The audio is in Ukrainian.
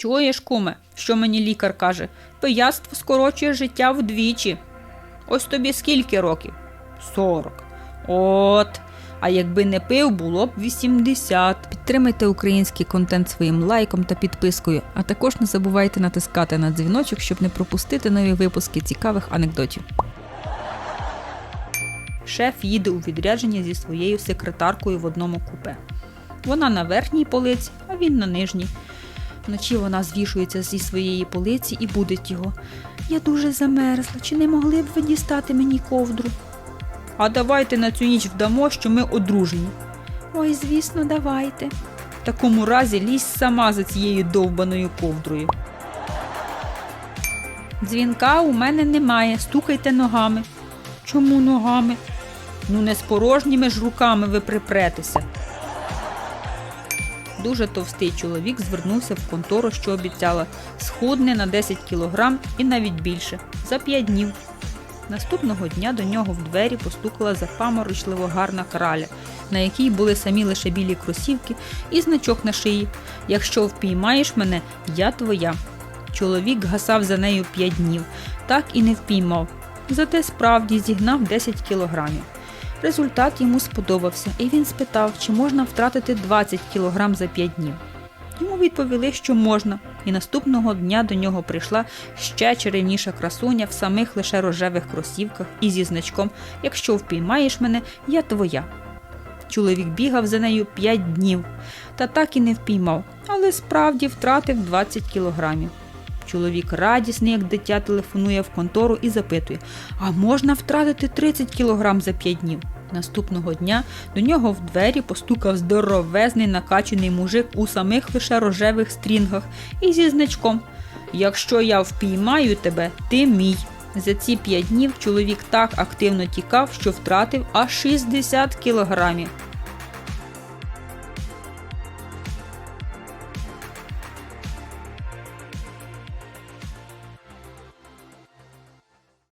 Чуєш, куме, що мені лікар каже? Пияцтво скорочує життя вдвічі. Ось тобі скільки років? Сорок. От. А якби не пив, було б 80. Підтримайте український контент своїм лайком та підпискою, а також не забувайте натискати на дзвіночок, щоб не пропустити нові випуски цікавих анекдотів. Шеф їде у відрядження зі своєю секретаркою в одному купе. Вона на верхній полиці, а він на нижній. Вночі вона звішується зі своєї полиці і будить його. Я дуже замерзла, чи не могли б ви дістати мені ковдру? А давайте на цю ніч вдамо, що ми одружені. Ой, звісно, давайте. В такому разі лізь сама за цією довбаною ковдрою. Дзвінка у мене немає, стукайте ногами. Чому ногами? Ну, не з порожніми ж руками ви припретеся. Дуже товстий чоловік звернувся в контору, що обіцяла схудне на 10 кілограм і навіть більше за 5 днів. Наступного дня до нього в двері постукала запаморочливо гарна краля, на якій були самі лише білі кросівки і значок на шиї. Якщо впіймаєш мене, я твоя. Чоловік гасав за нею 5 днів, так і не впіймав. Зате справді зігнав 10 кілограмів. Результат йому сподобався, і він спитав, чи можна втратити 20 кілограм за 5 днів. Йому відповіли, що можна, і наступного дня до нього прийшла ще чарівніша красуня в самих лише рожевих кросівках і зі значком Якщо впіймаєш мене, я твоя. Чоловік бігав за нею 5 днів, та так і не впіймав, але справді втратив 20 кілограмів. Чоловік радісний, як дитя, телефонує в контору і запитує: А можна втратити 30 кілограм за 5 днів? Наступного дня до нього в двері постукав здоровезний накачаний мужик у самих лише рожевих стрінгах і зі значком Якщо я впіймаю тебе, ти мій. За ці 5 днів чоловік так активно тікав, що втратив аж 60 кілограмів.